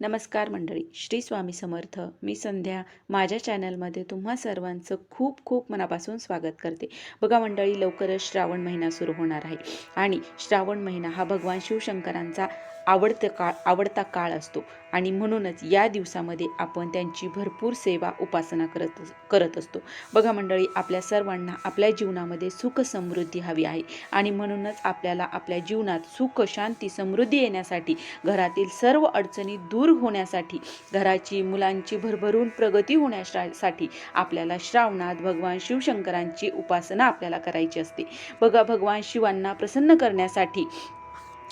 नमस्कार मंडळी श्री स्वामी समर्थ. मी संध्या. माझ्या चॅनलमध्ये तुम्हा सर्वांचं खूप खूप मनापासून स्वागत करते. बघा मंडळी लवकरच श्रावण महिना सुरू होणार आहे. आणि श्रावण महिना हा भगवान शिवशंकरांचा आवडतं काळ आवडता काळ असतो. आणि म्हणूनच या दिवसामध्ये आपण त्यांची भरपूर सेवा उपासना करत करत असतो. बघा मंडळी आपल्या सर्वांना आपल्या जीवनामध्ये सुख समृद्धी हवी आहे. आणि म्हणूनच आपल्याला आपल्या जीवनात सुख शांती समृद्धी येण्यासाठी घरातील सर्व अडचणी दूर होण्यासाठी घराची मुलांची भरभरून प्रगती होण्यासाठी आपल्याला श्रावणात भगवान शिवशंकरांची उपासना आपल्याला करायची असते. बघा भगवान शिवांना प्रसन्न करण्यासाठी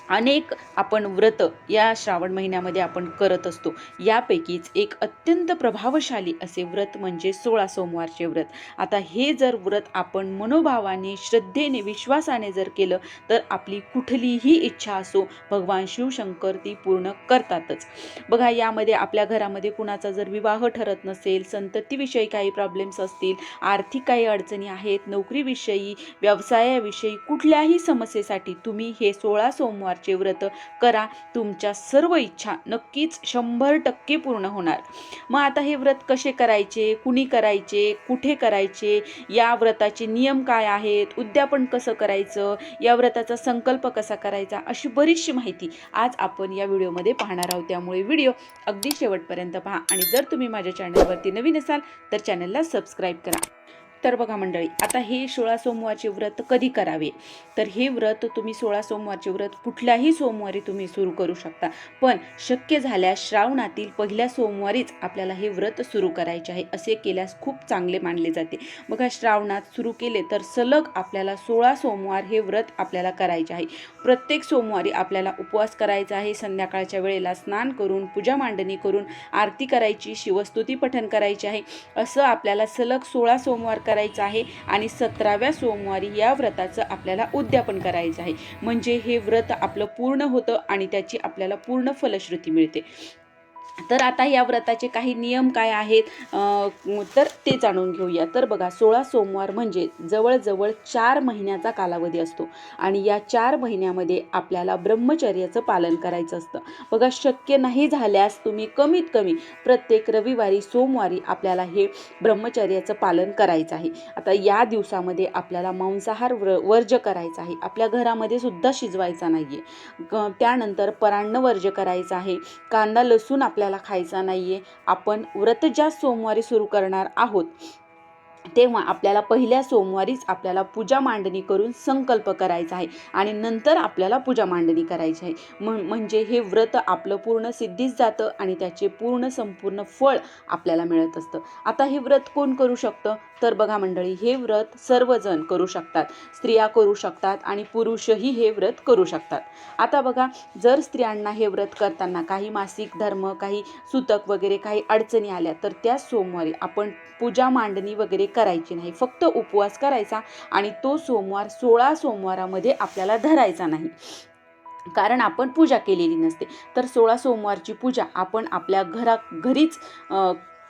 अनेक आपण व्रत या श्रावण महिन्यामध्ये आपण करत असतो. यापैकीच एक अत्यंत प्रभावशाली असे व्रत म्हणजे सोळा सोमवारचे व्रत. आता हे जर व्रत आपण मनोभावाने श्रद्धेने विश्वासाने जर केलं तर आपली कुठलीही इच्छा असो भगवान शिवशंकर ती पूर्ण करतातच. बघा यामध्ये आपल्या घरामध्ये कुणाचा जर विवाह ठरत नसेल संततीविषयी काही प्रॉब्लेम्स असतील आर्थिक काही अडचणी आहेत नोकरीविषयी व्यवसायाविषयी कुठल्याही समस्येसाठी तुम्ही हे सोळा सोमवार सोमवारचे व्रत करा. तुमच्या सर्व इच्छा नक्कीच शंभर टक्के पूर्ण होणार. मग आता हे व्रत कसे करायचे? कुणी करायचे? कुठे करायचे? या व्रताचे नियम काय आहेत? उद्यापन कसं करायचं? या व्रताचा संकल्प कसा करायचा? अशी बरीचशी माहिती आज आपण या व्हिडिओमध्ये पाहणार आहोत. त्यामुळे व्हिडिओ अगदी शेवटपर्यंत पहा. आणि जर तुम्ही माझ्या चॅनलवरती नवीन असाल तर चॅनलला सबस्क्राईब करा. तर बघा मंडळी आता हे सोळा सोमवारचे व्रत कधी करावे? तर हे व्रत तुम्ही सोळा सोमवारचे व्रत कुठल्याही सोमवारी तुम्ही सुरू करू शकता. पण शक्य झाल्यास श्रावणातील पहिल्या सोमवारीच आपल्याला हे व्रत सुरू करायचे आहे असे केल्यास खूप चांगले मानले जाते. बघा श्रावणात सुरू केले तर सलग आपल्याला सोळा सोमवार हे व्रत आपल्याला करायचे आहे. प्रत्येक सोमवारी आपल्याला उपवास करायचा आहे संध्याकाळच्या वेळेला स्नान करून पूजा मांडणी करून आरती करायची शिवस्तुती पठण करायची आहे. असं आपल्याला सलग सोळा सोमवार करायचं आहे आणि सतराव्या सोमवारी या व्रताचं आपल्याला उद्यापन करायचं आहे. म्हणजे हे व्रत आपलं पूर्ण होतं आणि त्याची आपल्याला पूर्ण फलश्रुती मिळते. तर आता या व्रताचे काही नियम काय आहेत तर ते जाणून घेऊया. तर बघा सोळा सोमवार म्हणजे जवळजवळ चार महिन्याचा कालावधी असतो आणि या चार महिन्यामध्ये आपल्याला ब्रह्मचर्याचं पालन करायचं असतं. बघा शक्य नाही झाल्यास तुम्ही कमीत कमी प्रत्येक रविवारी सोमवारी आपल्याला हे ब्रह्मचर्याचं पालन करायचं आहे. आता या दिवसामध्ये आपल्याला मांसाहार व्र वर्ज करायचा आहे. आपल्या घरामध्ये सुद्धा शिजवायचा नाही आहे त्यानंतर परान्न वर्ज करायचं आहे. कांदा लसूण आपल्या आपल्याला खायचा नाही आहे आपण व्रत ज्या सोमवारी सुरू करणार आहोत तेव्हा आपल्याला पहिल्या सोमवारीच आपल्याला पूजा मांडणी करून संकल्प करायचा आहे आणि नंतर आपल्याला पूजा मांडणी करायची आहे. म्हणजे हे व्रत आपलं पूर्ण सिद्धीच जातं आणि त्याचे पूर्ण संपूर्ण फळ आपल्याला मिळत असतं. आता हे व्रत कोण करू शकतं? तर बघा मंडळी हे व्रत सर्वजण करू शकतात. स्त्रिया करू शकतात आणि पुरुषही हे व्रत करू शकतात. आता बघा जर स्त्रियांना हे व्रत करताना काही मासिक धर्म काही सुतक वगैरे काही अडचणी आल्या तर त्या सोमवारी आपण पूजा मांडणी वगैरे करायची नाही. फक्त उपवास करायचा आणि तो सोमवार सोळा सोमवारामध्ये आपल्याला धरायचा नाही. कारण आपण पूजा केलेली नसते. तर सोळा सोमवारची पूजा आपण आपल्या घरा घरीच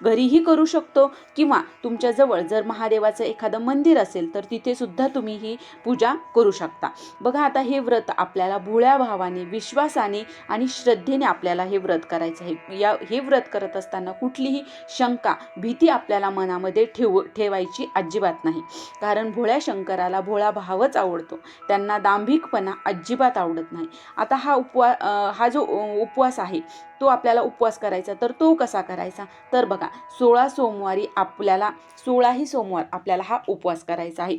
घरीही करू शकतो. किंवा तुमच्याजवळ जर महादेवाचं एखादं मंदिर असेल तर तिथे सुद्धा तुम्ही ही पूजा करू शकता. बघा आता हे व्रत आपल्याला भोळ्या भावाने विश्वासाने आणि श्रद्धेने आपल्याला हे व्रत करायचं आहे. या हे व्रत करत असताना कुठलीही शंका भीती आपल्याला मनामध्ये ठेव ठेवायची अजिबात नाही. कारण भोळ्या शंकराला भोळा भावच आवडतो. त्यांना दांभिकपणा अजिबात आवडत नाही. आता हा उपवा हा जो उपवास आहे तो आपल्याला उपवास करायचा तर तो कसा करायचा? तर बघा सोळा सोमवारी आपल्याला सोळाही सोमवार आपल्याला हा उपवास करायचा आहे.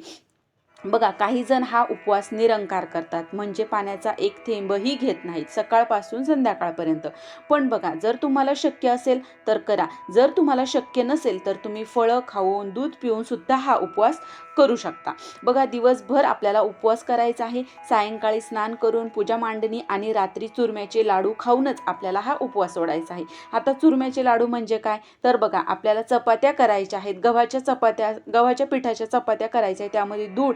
बघा काही जण हा उपवास निरंकार करतात. म्हणजे पाण्याचा एक थेंबही घेत नाहीत सकाळपासून संध्याकाळपर्यंत. पण बघा जर तुम्हाला शक्य असेल तर करा. जर तुम्हाला शक्य नसेल तर तुम्ही फळं खाऊन दूध पिऊन सुद्धा हा उपवास करू शकता. बघा दिवसभर आपल्याला उपवास करायचा आहे. सायंकाळी स्नान करून पूजा मांडणी आणि रात्री चुरम्याचे लाडू खाऊनच आपल्याला हा उपवास सोडायचा आहे. आता चुरम्याचे लाडू म्हणजे काय? तर बघा आपल्याला चपात्या करायच्या आहेत. गव्हाच्या चपात्या गव्हाच्या पिठाच्या चपात्या करायच्या आहेत. त्यामध्ये दूध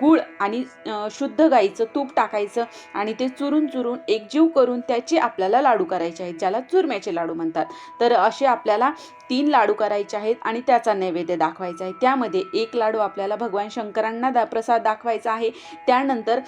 गूळ आणि शुद्ध गाईचं तूप टाकायचं आणि ते चुरून चुरून एकजीव करून त्याचे आपल्याला लाडू करायचे आहेत ज्याला चुरम्याचे लाडू म्हणतात. तर असे आपल्याला तीन लाडू करायचे आहेत आणि त्याचा नैवेद्य दाखवायचा आहे. त्यामध्ये एक लाडू आपल्याला भगवान शंकरांना दा प्रसाद दाखवायचा आहे. त्यानंतर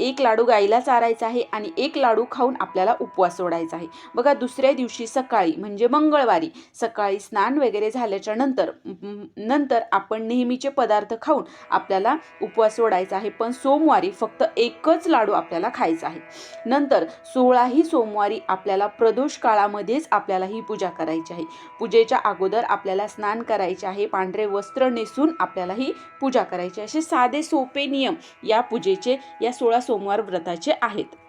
एक लाडू गाईला चारायचा आहे आणि एक लाडू खाऊन आपल्याला उपवास सोडायचा आहे. बघा दुसऱ्या दिवशी सकाळी म्हणजे मंगळवारी सकाळी स्नान वगैरे झाल्याच्यानंतर नंतर आपण नेहमीचे पदार्थ खाऊन आपल्याला उपवास सोडायचा आहे. पण सोमवारी फक्त एकच लाडू आपल्याला खायचा आहे. नंतर सोळाही सोमवारी आपल्याला प्रदोष काळामध्येच आपल्याला ही पूजा करायची आहे. पूजेच्या अगोदर आपल्याला स्नान करायचे आहे. पांढरे वस्त्र नेसून आपल्याला ही पूजा करायची असे साधे सोपे नियम या पूजेचे या सोळा सोमवार व्रताचे आहेत.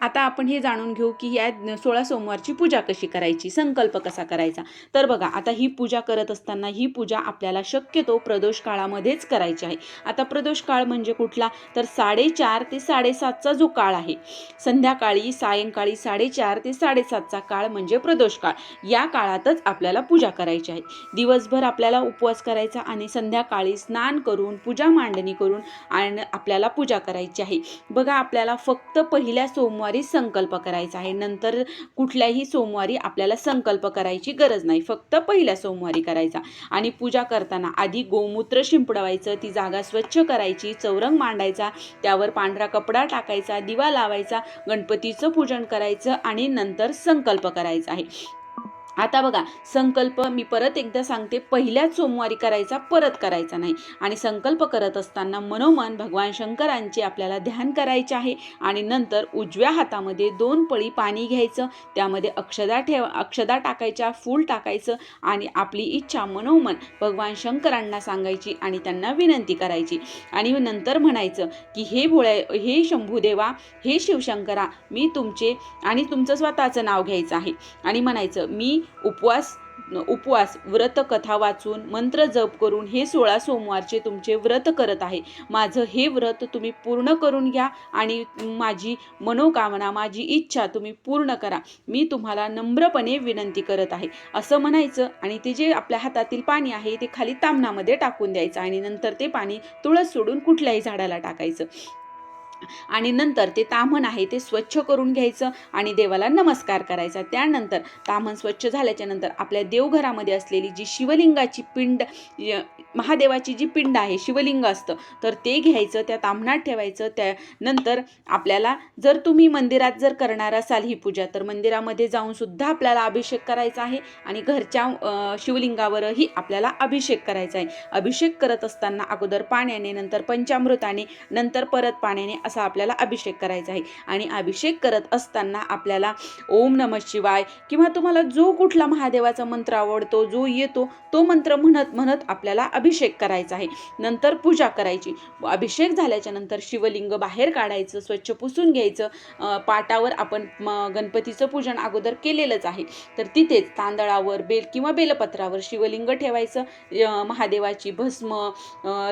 आता आपण हे जाणून घेऊ की या सोळा सोमवारची पूजा कशी करायची संकल्प कसा करायचा? तर बघा आता ही पूजा करत असताना ही पूजा आपल्याला शक्यतो प्रदोष काळामध्येच करायची आहे. आता प्रदोष काळ म्हणजे कुठला? तर साडेचार ते साडेसातचा जो काळ आहे. संध्याकाळी सायंकाळी साडेचार ते साडेसातचा काळ म्हणजे प्रदोष काळ. या काळातच आपल्याला पूजा करायची आहे. दिवसभर आपल्याला उपवास करायचा आणि संध्याकाळी स्नान करून पूजा मांडणी करून आणि आपल्याला पूजा करायची आहे. बघा आपल्याला फक्त पहिल्या सोमवारी संकल्प करायचा आहे. नंतर कुठल्याही सोमवारी आपल्याला संकल्प करायची गरज नाही. फक्त पहिल्या सोमवारी करायचा. आणि पूजा करताना आधी गोमूत्र शिंपडवायचं ती जागा स्वच्छ करायची चौरंग मांडायचा त्यावर पांढरा कपडा टाकायचा दिवा लावायचा गणपतीचं पूजन करायचं आणि नंतर संकल्प करायचा आहे. आता बघा संकल्प मी परत एकदा सांगते पहिल्याच सोमवारी करायचा परत करायचा नाही. आणि संकल्प करत असताना मनोमन भगवान शंकरांचे आपल्याला ध्यान करायचे आहे आणि नंतर उजव्या हातामध्ये दोन पळी पाणी घ्यायचं त्यामध्ये अक्षदा ठेव अक्षदा टाकायच्या फूल टाकायचं आणि आपली इच्छा मनोमन भगवान शंकरांना सांगायची आणि त्यांना विनंती करायची. आणि नंतर म्हणायचं की हे भोळ्या हे शंभूदेवा हे शिवशंकरा मी तुमचे आणि तुमचं स्वतःचं नाव घ्यायचं आहे. आणि म्हणायचं मी उपवास उपवास व्रत कथा वाचून मंत्र जप करून हे सोळा सोमवारचे तुमचे व्रत करत आहे. माझं हे व्रत तुम्ही पूर्ण करून घ्या आणि माझी मनोकामना माझी इच्छा तुम्ही पूर्ण करा. मी तुम्हाला नम्रपणे विनंती करत आहे. असं म्हणायचं आणि ते जे आपल्या हातातील पाणी आहे ते खाली तामणामध्ये टाकून द्यायचं आणि नंतर ते पाणी तुळस सोडून कुठल्याही झाडाला टाकायचं. आणि नंतर ते ताम्हण आहे ते स्वच्छ करून घ्यायचं आणि देवाला नमस्कार करायचा. त्यानंतर ताम्हण स्वच्छ झाल्याच्यानंतर आपल्या देवघरामध्ये असलेली जी शिवलिंगाची पिंड महादेवाची जी पिंड आहे शिवलिंग असतं तर ते घ्यायचं त्या ताम्हणात ठेवायचं त्यानंतर आपल्याला जर तुम्ही मंदिरात जर करणार असाल ही पूजा तर मंदिरामध्ये जाऊन सुद्धा आपल्याला अभिषेक करायचा आहे आणि घरच्या शिवलिंगावरही आपल्याला अभिषेक करायचा आहे. अभिषेक करत असताना अगोदर पाण्याने नंतर पंचामृताने नंतर परत पाण्याने असा आपल्याला अभिषेक करायचा आहे. आणि अभिषेक करत असताना आपल्याला ओम नम शिवाय किंवा तुम्हाला जो कुठला महादेवाचा मंत्र आवडतो जो येतो तो मंत्र म्हणत म्हणत आपल्याला अभिषेक करायचा आहे. नंतर पूजा करायची. अभिषेक झाल्याच्यानंतर शिवलिंग बाहेर काढायचं स्वच्छ पुसून घ्यायचं. पाटावर आपण म, गणपतीचं पूजन अगोदर केलेलंच आहे. तर तिथेच तांदळावर बेल किंवा बेलपत्रावर शिवलिंग ठेवायचं. महादेवाची भस्म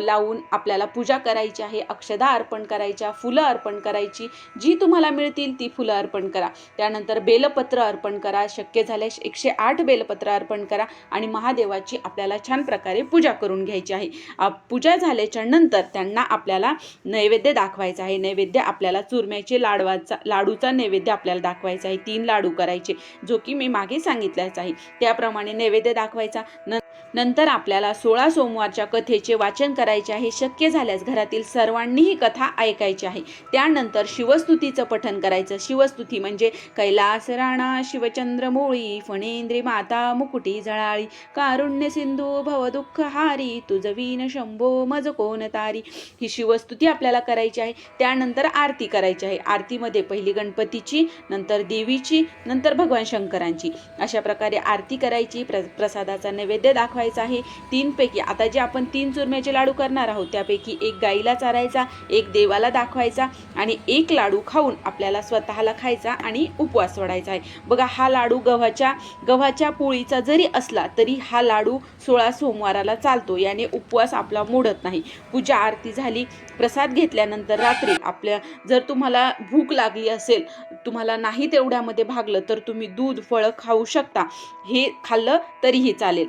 लावून आपल्याला पूजा करायची आहे. अक्षदा अर्पण करायच्या फुल फुलं अर्पण करायची. जी तुम्हाला मिळतील ती फुलं अर्पण करा. त्यानंतर बेलपत्र अर्पण करा. शक्य झाल्यास एकशे आठ बेलपत्र अर्पण करा आणि महादेवाची आपल्याला छान प्रकारे पूजा करून घ्यायची आहे. पूजा झाल्याच्यानंतर त्यांना आपल्याला नैवेद्य दाखवायचा आहे. नैवेद्य आपल्याला चुरम्याचे लाडवाचा लाडूचा नैवेद्य आपल्याला दाखवायचा आहे. तीन लाडू करायचे जो की मी मागे सांगितल्याच आहे. त्याप्रमाणे नैवेद्य दाखवायचा. न नंतर आपल्याला सोळा सोमवारच्या कथेचे वाचन करायचे आहे शक्य झाल्यास घरातील सर्वांनीही कथा ऐकायची आहे. त्यानंतर शिवस्तुतीचं पठण करायचं. शिवस्तुती म्हणजे कैलास राणा शिवचंद्र मोळी फणेंद्री माता मुकुटी जळाळी कारुण्य सिंधू भवदुःख हारी तुझवीन शंभो मज कोण तारी. ही शिवस्तुती आपल्याला करायची आहे. त्यानंतर आरती करायची आहे. आरतीमध्ये पहिली गणपतीची नंतर देवीची नंतर भगवान शंकरांची. अशा प्रकारे आरती करायची. प्र प्रसादाचा नैवेद्य दाखवायचा. आहे. तीनपैकी आता जे आपण तीन चुरम्याचे लाडू करणार आहोत त्यापैकी एक गाईला चारायचा एक देवाला दाखवायचा आणि एक लाडू खाऊन आपल्याला स्वतःला खायचा आणि उपवास सोडायचा आहे. बघा हा लाडू गव्हाच्या गव्हाच्या पोळीचा जरी असला तरी हा लाडू सोळा सोमवाराला चालतो. याने उपवास आपला मोडत नाही. पूजा आरती झाली प्रसाद घेतल्यानंतर रात्री आपल्या जर तुम्हाला भूक लागली असेल तुम्हाला नाही तेवढ्यामध्ये भागलं तर तुम्ही दूध फळं खाऊ शकता. हे खाल्लं तरीही चालेल.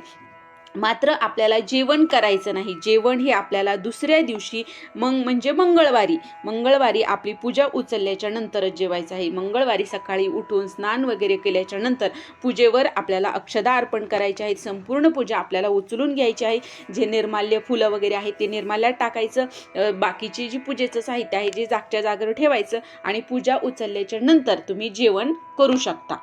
मात्र आपल्याला जेवण करायचं नाही. जेवण हे आपल्याला दुसऱ्या दिवशी मग म्हणजे मंगळवारी मंगळवारी आपली पूजा उचलल्याच्या नंतरच जेवायचं आहे. मंगळवारी सकाळी उठून स्नान वगैरे केल्याच्यानंतर पूजेवर आपल्याला अक्षदा अर्पण करायचे आहेत. संपूर्ण पूजा आपल्याला उचलून घ्यायची आहे. जे निर्माल्य फुलं वगैरे आहेत ते निर्माल्यात टाकायचं. बाकीचे जी पूजेचं साहित्य आहे जे जागच्या जागेवर ठेवायचं आणि पूजा उचलल्याच्या नंतर तुम्ही जेवण करू शकता.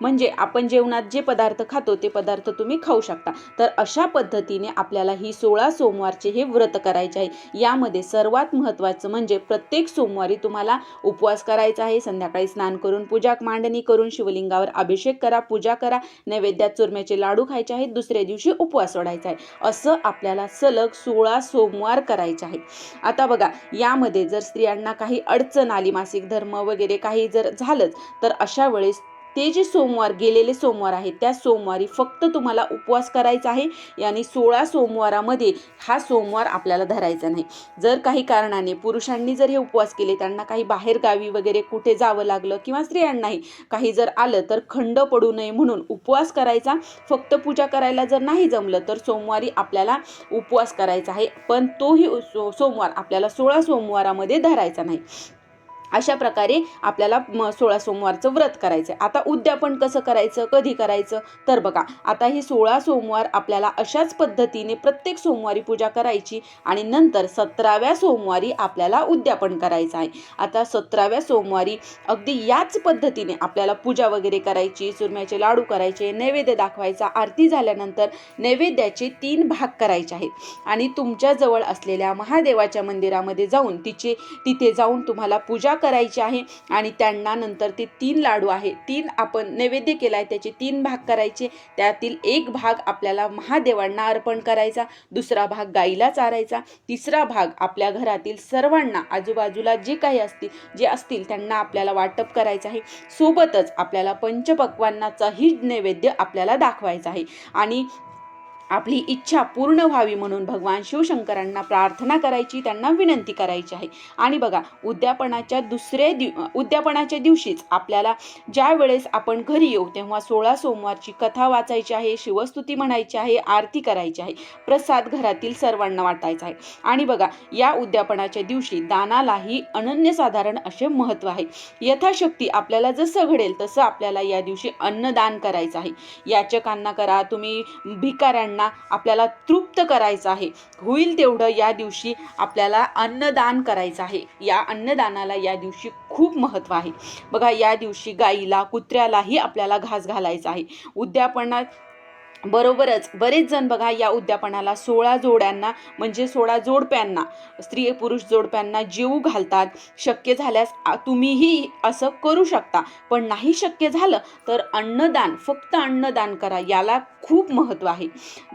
म्हणजे आपण जेवणात जे पदार्थ खातो ते पदार्थ तुम्ही खाऊ शकता. तर अशा पद्धतीने आपल्याला ही सोळा सोमवारचे हे व्रत करायचे आहे. यामध्ये सर्वात महत्त्वाचं म्हणजे प्रत्येक सोमवारी तुम्हाला उपवास करायचा आहे. संध्याकाळी स्नान करून पूजा मांडणी करून शिवलिंगावर अभिषेक करा पूजा करा नैवेद्यात चुरम्याचे लाडू खायचे आहेत दुसऱ्या दिवशी उपवास सोडायचा आहे. असं आपल्याला सलग सोळा सोमवार करायचे आहे आता बघा यामध्ये जर स्त्रियांना काही अडचण आली मासिक धर्म वगैरे काही जर झालंच तर अशा वेळेस ते जे सोमवार गेलेले सोमवार आहेत त्या सोमवारी फक्त तुम्हाला उपवास करायचा आहे आणि सोळा सोमवारामध्ये हा सोमवार आपल्याला धरायचा नाही. जर काही कारणाने पुरुषांनी जर हे उपवास केले त्यांना काही बाहेर गावी वगैरे कुठे जावं लागलं किंवा स्त्रियांनाही काही जर आलं तर खंड पडू नये म्हणून उपवास करायचा. फक्त पूजा करायला जर नाही जमलं तर सोमवारी आपल्याला उपवास करायचा आहे. पण तोही सो सोमवार आपल्याला सोळा सोमवारामध्ये धरायचा नाही. अशा प्रकारे आपल्याला म सोळा सोमवारचं व्रत करायचं आहे आता उद्यापन कसं करायचं कधी करायचं? तर बघा आता हे सोळा सोमवार आपल्याला अशाच पद्धतीने प्रत्येक सोमवारी पूजा करायची आणि नंतर सतराव्या सोमवारी आपल्याला उद्यापन करायचं आहे. आता सतराव्या सोमवारी अगदी याच पद्धतीने आपल्याला पूजा वगैरे करायची चुरम्याचे लाडू करायचे नैवेद्य दाखवायचा आरती झाल्यानंतर नैवेद्याचे तीन भाग करायचे आहेत. आणि तुमच्याजवळ असलेल्या महादेवाच्या मंदिरामध्ये जाऊन तिचे तिथे जाऊन तुम्हाला पूजा करायची आहे आणि त्यांना नंतर ते तीन लाडू आहे. तीन आपण नैवेद्य केला आहे. त्याचे तीन भाग करायचे. त्यातील एक भाग आपल्याला महादेवांना अर्पण करायचा. दुसरा भाग गाईला चारायचा. तिसरा भाग आपल्या घरातील सर्वांना आजूबाजूला जे काही असतील जे असतील त्यांना आपल्याला वाटप करायचं आहे. सोबतच आपल्याला पंचपक्वांनाचाही नैवेद्य आपल्याला दाखवायचा आहे. आणि आपली इच्छा पूर्ण व्हावी म्हणून भगवान शिवशंकरांना प्रार्थना करायची त्यांना विनंती करायची आहे. आणि बघा उद्यापनाच्या दुसरे दिव उद्यापनाच्या दिवशीच आपल्याला ज्या वेळेस आपण घरी येऊ तेव्हा सोळा सोमवारची कथा वाचायची आहे शिवस्तुती म्हणायची आहे आरती करायची आहे प्रसाद घरातील सर्वांना वाटायचा आहे. आणि बघा या उद्यापनाच्या दिवशी दानालाही अनन्यसाधारण असे महत्त्व आहे. यथाशक्ती आपल्याला जसं घडेल तसं आपल्याला या दिवशी अन्नदान करायचं आहे. याचकांना करा तुम्ही भिकाऱ्यांना आपल्याला तृप्त करायचं आहे. होईल तेवढं या दिवशी आपल्याला अन्नदान करायचं आहे. या अन्नदानाला या दिवशी खूप महत्त्व आहे. बघा या दिवशी गाईला कुत्र्यालाही आपल्याला घास घालायचा आहे. उद्यापणात बरोबरच बरेच जण बघा या उद्यापनाला सोळा जोड्यांना म्हणजे सोळा जोडप्यांना स्त्री पुरुष जोडप्यांना जीव घालतात. शक्य झाल्यास तुम्हीही असं करू शकता. पण नाही शक्य झालं तर अन्नदान फक्त अन्नदान करा याला खूप महत्त्व आहे.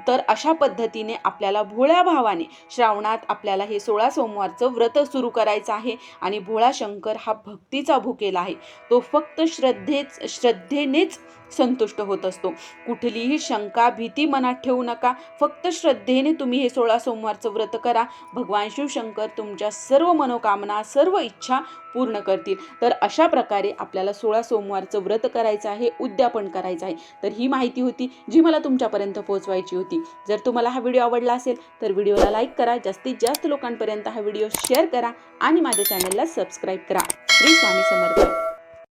तर अशा पद्धतीने आपल्याला भोळ्या भावाने श्रावणात आपल्याला हे सोळा सोमवारचं व्रत सुरू करायचं आहे आणि भोळा शंकर हा भक्तीचा भुकेला आहे. तो फक्त श्रद्धेच श्रद्धेनेच संतुष्ट होत असतो. कुठलीही शंका भीती मनात ठेवू नका. फक्त श्रद्धेने तुम्ही हे सोळा सोमवारचं व्रत करा. भगवान शिवशंकर तुमच्या सर्व मनोकामना सर्व इच्छा पूर्ण करतील. तर अशा प्रकारे आपल्याला सोळा सोमवारचं व्रत करायचं आहे उद्यापन करायचं आहे. तर ही माहिती होती जी मला तुमच्यापर्यंत पोहोचवायची होती. जर तुम्हाला हा व्हिडिओ आवडला असेल तर व्हिडिओला लाईक करा. जास्तीत जास्त लोकांपर्यंत हा व्हिडिओ शेअर करा आणि माझ्या चॅनलला सबस्क्राईब करा. श्री स्वामी समर्थ.